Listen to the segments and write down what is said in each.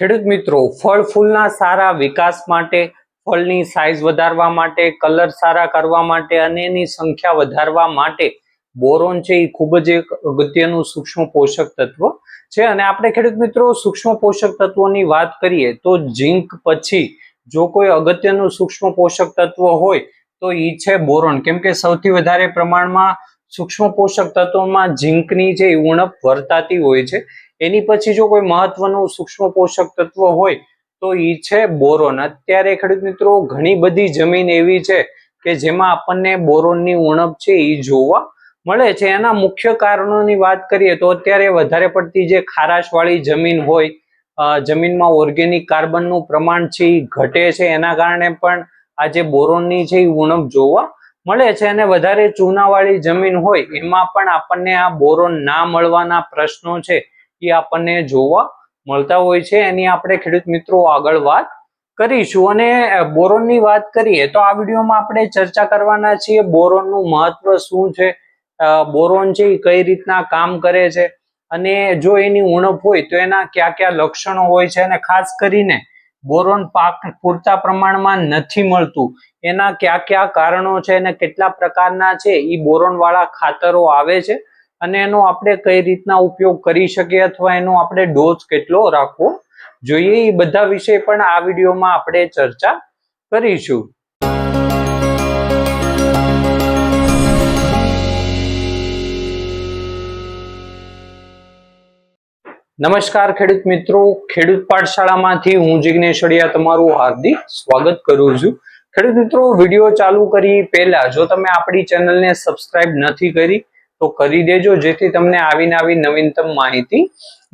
ખેડૂત મિત્રો, ફળ ફૂલના સારા વિકાસ માટે, ફળની સાઇઝ વધારવા માટે કલર સારા કરવા માટે અને એની સંખ્યા વધારવા માટે બોરોન છે એ ખૂબ જ એક અગત્યનું સૂક્ષ્મ પોષક તત્વ છે. અને આપણે ખેડૂત મિત્રો, સૂક્ષ્મ પોષક તત્વોની વાત કરીએ તો ઝીંક પછી જો કોઈ અગત્યનું સૂક્ષ્મ પોષક તત્વ હોય તો એ છે બોરોન કેમ કે સૌથી વધારે પ્રમાણમાં સૂક્ષ્મ પોષક તત્વોમાં ઝીંકની જે ઉણપ વર્તાતી હોય છે એની પછી જો કોઈ મહત્વનું સૂક્ષ્મ પોષક તત્વ હોય, તો એ છે બોરોન. અત્યારે ખેડૂત મિત્રો, ઘણી બધી જમીન એવી છે કે જેમાં આપણને બોરોનની ઉણપ છે એ જોવા મળે છે. એના મુખ્ય કારણોની વાત કરીએ તો અત્યારે વધારે પડતી જે ખારાશવાળી જમીન હોય જમીનમાં ઓર્ગેનિક કાર્બનનું પ્રમાણ છે એ ઘટે છે. એના કારણે પણ આ જે બોરોનની છે એ ઉણપ જોવા મળે છે. અને વધારે ચૂનાવાળી જમીન હોય, એમાં પણ આપણને આ બોરોન ના મળવાના પ્રશ્નો છે. એ આપણને જોવા મળતા હોય છે. એની આપણે ખેડૂત મિત્રો આગળ વાત કરીશું. અને બોરોનની વાત કરીએ તો આ વિડીયોમાં આપણે ચર્ચા કરવાના છીએ બોરોનનું મહત્વ શું છે બોરોન છે એ કઈ રીતના કામ કરે છે, અને જો એની ઉણપ હોય તો એના કયા કયા લક્ષણો હોય છે અને ખાસ કરીને બોરોન પાક પૂરતા પ્રમાણમાં નથી મળતું. એના કયા કયા કારણો છે અને કેટલા પ્રકારના છે એ બોરોન વાળા ખાતરો આવે છે. અને એનો આપણે કઈ રીતના ઉપયોગ કરી શકીએ અથવા એનો આપણે ડોઝ કેટલો રાખવો જોઈએ એ બધા વિશે પણ આ વિડીયોમાં આપણે ચર્ચા કરીશું. નમસ્કાર ખેડૂત મિત્રો, ખેડૂત પાઠશાળામાંથી હું અડિયા તમારું હાર્દિક સ્વાગત કરું છું. ખેડૂત મિત્રો, વીડિયો ચાલુ કરી પહેલા જો તમે આપણી ચેનલને સબસ્ક્રાઇબ નથી કરી તો કરી દેજો, જેથી તમને આવીને આવી નવીનતમ માહિતી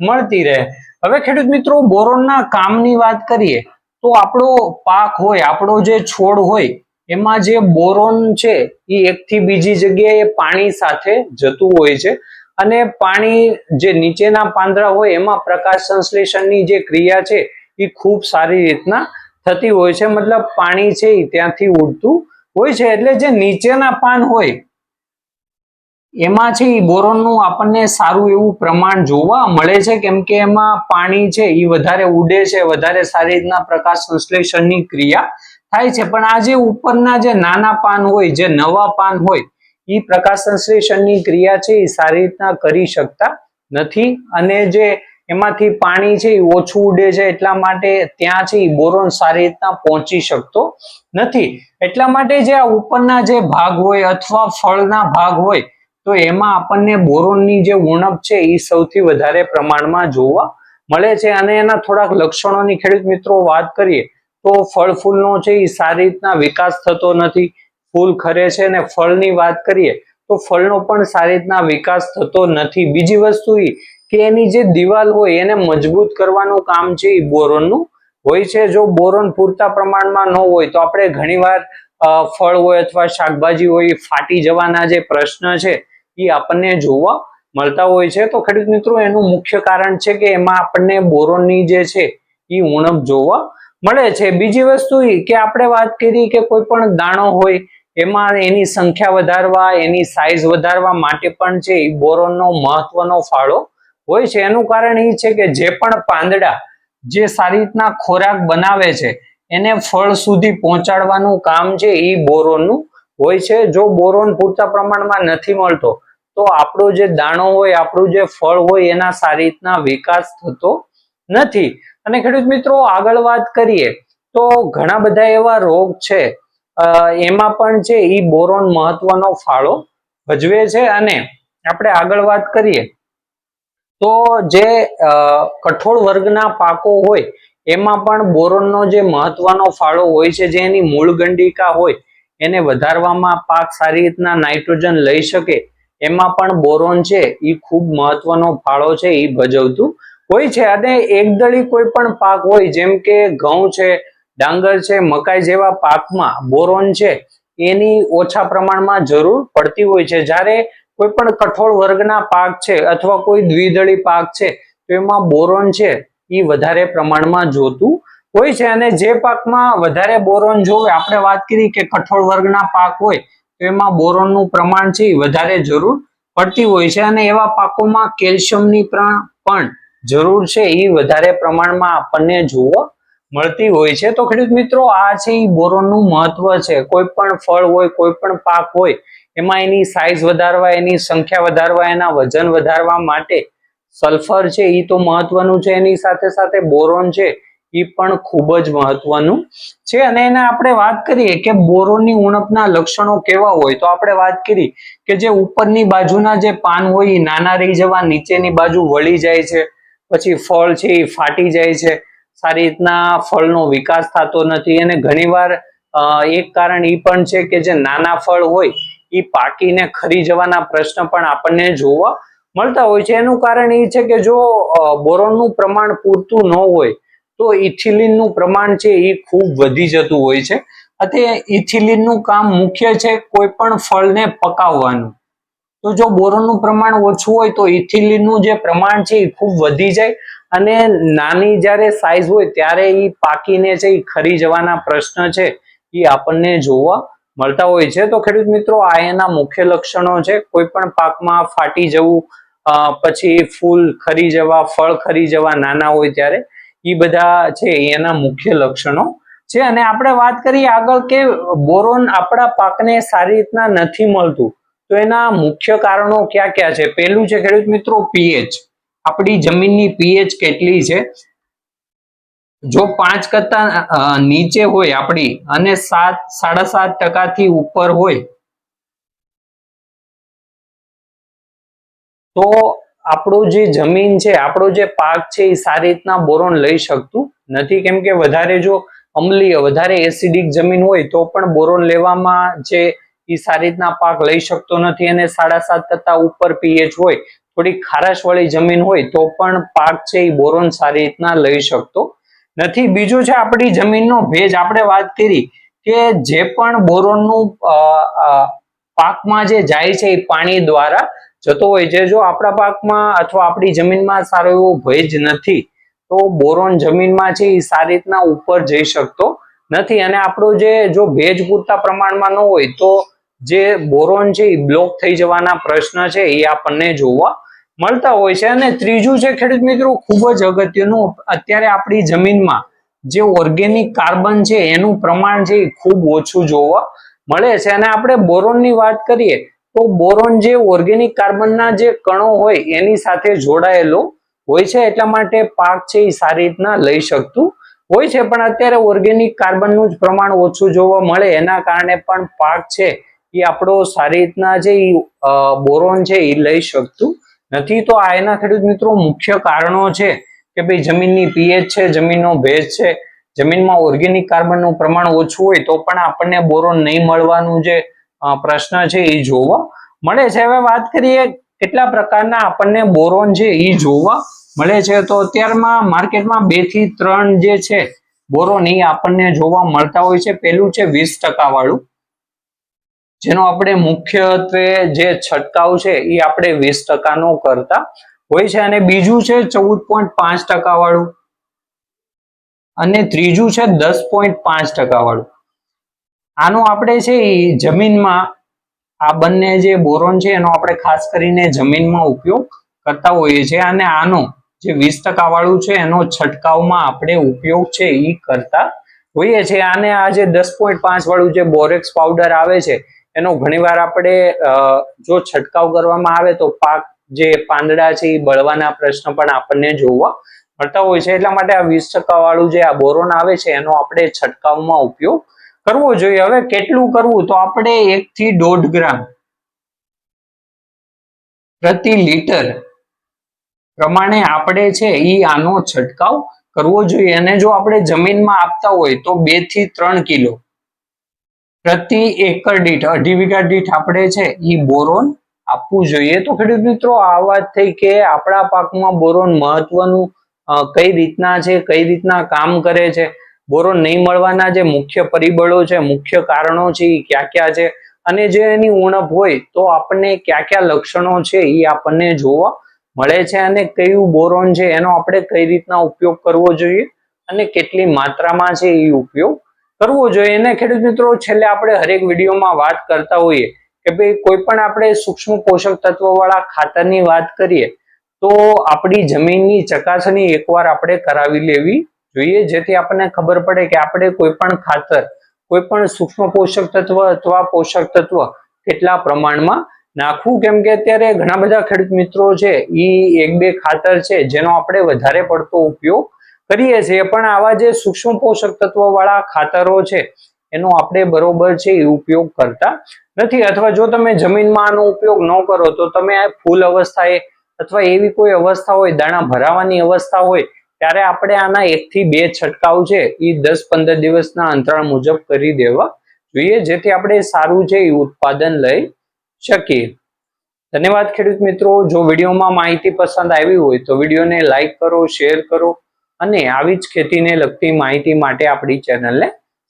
મળતી રહે. હવે ખેડૂત મિત્રો, બોરોનના કામની વાત કરીએ, તો આપણો પાક હોય, આપણો જે છોડ હોય, એમાં જે બોરોન છે, એ એકથી બીજી જગ્યાએ પાણી સાથે જતું હોય છે. અને પાણી જે નીચેના પાંદડા હોય, એમાં પ્રકાશ સંશ્લેષણની જે ક્રિયા છે, એ ખૂબ સારી રીતના થતી હોય છે. મતલબ પાણી છે એ ત્યાંથી ઉડતું હોય છે. એટલે જે નીચેના પાન હોય એમાં છે એ બોરોનનું આપણને સારું એવું પ્રમાણ જોવા મળે છે, કેમ કે એમાં પાણી છે એ વધારે ઉડે છે, વધારે સારી રીતના પ્રકાશ સંશ્લેષણની ક્રિયા થાય છે. પણ આ જે ઉપરના જે નાના પાન હોય, જે નવા પાન હોય એ પ્રકાશ સંશ્લેષણની ક્રિયા છે એ સારી રીતના કરી શકતા નથી. અને જે એમાંથી પાણી છે એ ઓછું ઉડે છે, એટલા માટે ત્યાં છે એ બોરોન સારી રીતના પહોંચી શકતો નથી. એટલા માટે જે આ ઉપરના જે ભાગ હોય, અથવા ફળના ભાગ હોય તો એમાં આપણને બોરોનની જે ઉણપ છે એ સૌથી વધારે પ્રમાણમાં જોવા મળે છે અને એના થોડાક લક્ષણોની ખેડૂત મિત્રો વાત કરીએ તો ફળ ફૂલનો છે એ સારી રીતના વિકાસ થતો નથી, ફૂલ ખરે છે અને ફળની વાત કરીએ તો ફળનો પણ સારી રીતના વિકાસ થતો નથી. બીજી વસ્તુ એ કે એની જે દિવાલ હોય એને મજબૂત કરવાનું કામ છે એ બોરોનનું હોય છે. જો બોરોન પૂરતા પ્રમાણમાં ન હોય તો આપણે ઘણીવાર ફળ હોય અથવા શાકભાજી હોય ફાટી જવાના જે પ્રશ્ન છે એ આપણને જોવા મળતા હોય છે. તો ખેડૂત મિત્રો, એનું મુખ્ય કારણ છે કે એમાં આપણને બોરોનની જે છે એ ઉણપ જોવા મળે છે. બીજી વસ્તુ એ કે આપણે વાત કરી કે કોઈ પણ દાણો હોય, એમાં એની સંખ્યા વધારવા, એની સાઇઝ વધારવા માટે પણ છે એ બોરોનનો મહત્વનો ફાળો હોય છે. એનું કારણ એ છે કે જે પણ પાંદડા જે સારી રીતના ખોરાક બનાવે છે, એને ફળ સુધી પહોંચાડવાનું કામ છે એ બોરોનનું હોય છે. જો બોરોન પૂરતા પ્રમાણમાં નથી મળતો તો આપણો જે દાણો હોય, આપણું જે ફળ હોય, એના સારી રીતના વિકાસ થતો નથી. અને ખેડૂત મિત્રો, આગળ વાત કરીએ, તો ઘણા બધા એવા રોગ છે. એમાં પણ છે એ બોરોન મહત્વનો ફાળો ભજવે છે. અને આપણે આગળ વાત કરીએ, તો જે કઠોળ વર્ગના પાકો હોય, એમાં પણ બોરોનનો જે મહત્વનો ફાળો હોય છે, જે એની મૂળ ગંડિકા હોય, એને વધારવામાં પાક સારી રીતના નાઇટ્રોજન લઈ શકે એમાં પણ બોરોન છે એ ખૂબ મહત્વનો ફાળો છે એ ભજવતું હોય છે. અને એકદળી કોઈ પણ પાક હોય, જેમ કે ઘઉં છે, ડાંગર છે, મકાઈ જેવા પાકમાં બોરોન છે, એની ઓછા પ્રમાણમાં જરૂર પડતી હોય છે. જ્યારે કોઈ પણ કઠોળ વર્ગના પાક છે અથવા કોઈ દ્વિદળી પાક છે, તો એમાં બોરોન છે એ વધારે પ્રમાણમાં જોતું હોય છે. અને જે પાકમાં વધારે બોરોન જોવે, આપણે વાત કરી કે કઠોળ વર્ગના પાક હોય એમાં બોરોનનું પ્રમાણ છે એ વધારે જરૂર પડતી હોય છે અને એવા પાકોમાં કેલ્શિયમની પણ જરૂર છે એ વધારે પ્રમાણમાં આપણને જોવા મળતી હોય છે. તો ખેડૂત મિત્રો, આ છે એ બોરોનનું મહત્વ છે. કોઈ પણ ફળ હોય, કોઈ પણ પાક હોય, એમાં એની સાઇઝ વધારવા, એની સંખ્યા વધારવા, એના વજન વધારવા માટે સલ્ફર છે એ તો મહત્વનું છે. એની સાથે સાથે બોરોન છે એ પણ ખૂબ જ મહત્વનું છે. અને એને આપણે વાત કરીએ કે બોરોની ઉણપના લક્ષણો કેવા હોય, તો આપણે વાત કરી કે જે ઉપરની બાજુના જે પાન હોય, એ નાના રહી જવા, નીચેની બાજુ વળી જાય છે, પછી ફળ છે એ ફાટી જાય છે. સારી રીતના ફળનો વિકાસ થતો નથી. અને ઘણીવાર એક કારણ એ પણ છે કે જે નાના ફળ હોય એ પાકીને ખરી જવાના પ્રશ્ન પણ આપણને જોવા મળતા હોય છે. એનું કારણ એ છે કે જો બોરોનનું પ્રમાણ પૂરતું ન હોય તો ઇથિલિનનું પ્રમાણ છે એ ખૂબ વધી જતું હોય છે. અત્યારે ઇથિલિનનું કામ મુખ્ય છે કોઈ પણ ફળને પકાવવાનું. તો જો બોરોનનું પ્રમાણ ઓછું હોય તો ઇથિલિનનું જે પ્રમાણ છે એ ખૂબ વધી જાય અને નાની જ્યારે સાઈઝ હોય ત્યારે એ પાકીને છે એ ખરી જવાના પ્રશ્ન છે એ આપણને જોવા મળતા હોય છે. તો ખેડૂત મિત્રો, આ એના મુખ્ય લક્ષણો છે. કોઈ પણ પાકમાં ફાટી જવું પછી ફૂલ ખરી જવા, ફળ ખરી જવા નાના હોય ત્યારે એ બધા છે, એના મુખ્ય લક્ષણો છે. અને આપણે વાત કરીએ આગળ કે બોરોન આપણા પાકને સારી રીતના નથી મળતું. તો એના મુખ્ય કારણો ક્યાં ક્યાં છે? પહેલું છે ખેડૂત મિત્રો પીએચ આપણી જમીનની પીએચ કેટલી છે? જો પાંચ કરતા નીચે હોય આપણી અને સાત, સાડા સાત ટકાથી ઉપર હોય, તો આપણું જે જમીન છે, આપણો જે પાક છે, એ સારી રીતના બોરોન લઈ શકતું નથી. કેમ કે વધારે જો અમ્લીય વધારે એસિડિક જમીન હોય, તો પણ બોરોન લેવામાં જે એ સારી રીતના પાક લઈ શકતો નથી અને સાડા સાત કરતા ઉપર પીએચ હોય થોડી ખારાશ વાળી જમીન હોય, તો પણ પાક છે, એ બોરોન સારી રીતના લઈ શકતો નથી. બીજું છે, આપણી જમીનનો ભેજ. આપણે વાત કરી કે જે પણ બોરોનનું પાકમાં જે જાય છે, એ પાણી દ્વારા જતો હોય છે. જો આપણા પાકમાં અથવા આપણી જમીનમાં સારો એવો ભેજ નથી, તો બોરોન જમીનમાં છે એ સારી રીતના ઉપર જઈ શકતો નથી. અને આપણો જે, જો ભેજ પૂરતા પ્રમાણમાં ન હોય, તો જે બોરોન છે એ બ્લોક થઈ જવાના પ્રશ્ન છે એ આપણને જોવા મળતા હોય છે. અને ત્રીજું છે, ખેડૂત મિત્રો, ખૂબ જ અગત્યનું, અત્યારે આપણી જમીનમાં જે ઓર્ગેનિક કાર્બન છે એનું પ્રમાણ છે એ ખૂબ ઓછું જોવા મળે છે. અને આપણે બોરોનની વાત કરીએ તો બોરોન જે ઓર્ગેનિક કાર્બનના જે કણો હોય, એની સાથે જોડાયેલો હોય છે, એટલા માટે પાક છે એ સારી રીતના લઈ શકતું હોય છે. પણ અત્યારે ઓર્ગેનિક કાર્બનનું જ પ્રમાણ ઓછું જોવા મળે, એના કારણે પણ પાક છે એ આપણો સારી રીતના જે બોરોન છે એ લઈ શકતું નથી. તો આ એના ખેડૂત મિત્રો મુખ્ય કારણો છે કે ભાઈ જમીનની પીએચ છે, જમીનનો ભેજ છે, જમીનમાં ઓર્ગેનિક કાર્બનનું પ્રમાણ ઓછું હોય તો પણ આપણને બોરોન નહીં મળવાનું જે પ્રશ્ન છે એ જોવા. મળે છે હવે વાત કરીએ કેટલા પ્રકારના આપણને બોરોન છે એ જોવા મળે છે. તો અત્યારમાં માર્કેટમાં બેથી ત્રણ જે છે બોરોન એ આપણને જોવા મળતા હોય છે. પેલું છે વીસ ટકા વાળું, જેનો આપણે મુખ્યત્વે જે છંટકાવ છે એ આપણે વીસ ટકાનો કરતા હોય છે. અને બીજું છે ચૌદ પોઈન્ટ પાંચ ટકા વાળું, અને ત્રીજું છે દસ પોઈન્ટ પાંચ ટકા વાળું. આનો આપણે છે એ જમીનમાં આ બંને જે બોરોન છે એનો આપણે ખાસ કરીને જમીનમાં ઉપયોગ કરતા હોઈએ છીએ અને આનો જે વીસ ટકા વાળું છે એનો છંટકાવમાં આપણે ઉપયોગ છે એ કરતા હોઈએ છીએ. આને આ જે દસ પોઈન્ટ પાંચ વાળું જે બોરેક્સ પાવડર આવે છે, એનો ઘણીવાર આપણે જો છંટકાવ કરવામાં આવે તો પાક જે પાંદડા છે એ બળવાના પ્રશ્ન પણ આપણને જોવા મળતા હોય છે. એટલા માટે આ વીસ ટકા વાળું જે આ બોરોન આવે છે એનો આપણે છંટકાવમાં ઉપયોગ કરવો જોઈએ. હવે કેટલું કરવું? તો આપણે એક થી દોઢ ગ્રામ પ્રતિ લીટર પ્રમાણે આપણે છે એ આનો છંટકાવ કરવો જોઈએ. અને જો આપણે જમીનમાં આપતા હોય તો બેથી ત્રણ કિલો પ્રતિ એકર દીઠ, અઢી વીઘા દીઠ આપણે છે એ બોરોન આપવું જોઈએ. તો ખેડૂત મિત્રો, આ વાત થઈ કે આપણા પાકમાં બોરોન મહત્વનું કઈ રીતના છે, કઈ રીતના કામ કરે છે? બોરોન નહીં મળવાના જે મુખ્ય પરિબળો છે, મુખ્ય કારણો છે એ ક્યાં ક્યાં છે? અને જે એની ઉણપ હોય તો આપણને ક્યાં ક્યાં લક્ષણો છે એ આપણને જોવા મળે છે અને કયું બોરોન છે, એનો આપણે કઈ રીતના ઉપયોગ કરવો જોઈએ અને કેટલી માત્રામાં છે એ ઉપયોગ કરવો જોઈએ. અને ખેડૂત મિત્રો, છેલ્લે આપણે હરેક વિડીયોમાં વાત કરતા હોઈએ કે ભાઈ, કોઈ પણ આપણે સૂક્ષ્મ પોષક તત્વો વાળા ખાતરની વાત કરીએ તો આપણી જમીનની ચકાસણી એકવાર આપણે કરાવી લેવી જોઈએ, જેથી આપણને ખબર પડે કે આપણે કોઈ પણ ખાતર કોઈ પણ સૂક્ષ્મ પોષક તત્વ અથવા પોષક તત્વ કેટલા પ્રમાણમાં નાખવું? કેમ કે અત્યારે ઘણા બધા ખેડૂત મિત્રો છે એ એક બે ખાતર છે, જેનો આપણે વધારે પડતો ઉપયોગ કરીએ છીએ. પણ આવા જે સૂક્ષ્મ પોષક તત્વ વાળા ખાતરો છે, એનો આપણે બરોબર છે, એ ઉપયોગ કરતા નથી. અથવા જો તમે જમીનમાં આનો ઉપયોગ ન કરો, તો તમે ફૂલ અવસ્થાએ અથવા એવી કોઈ અવસ્થા હોય, દાણા ભરાવાની અવસ્થા હોય ત્યારે આપણે આના એક થી બે છંટકાવ છે એ દસ પંદર દિવસના અંતરાળ મુજબ કરી દેવા જોઈએ, જેથી આપણે સારું છે એ ઉત્પાદન લઈ શકીએ. ધન્યવાદ ખેડૂત મિત્રો. જો વિડીયોમાં માહિતી પસંદ આવી હોય તો વિડીયોને લાઇક કરો, શેર કરો અને આવી જ ખેતીને લગતી માહિતી માટે આપણી ચેનલને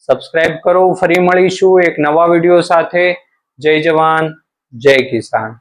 સબસ્ક્રાઇબ કરો. ફરી મળીશું એક નવા વીડિયો સાથે. જય જવાન, જય કિસાન.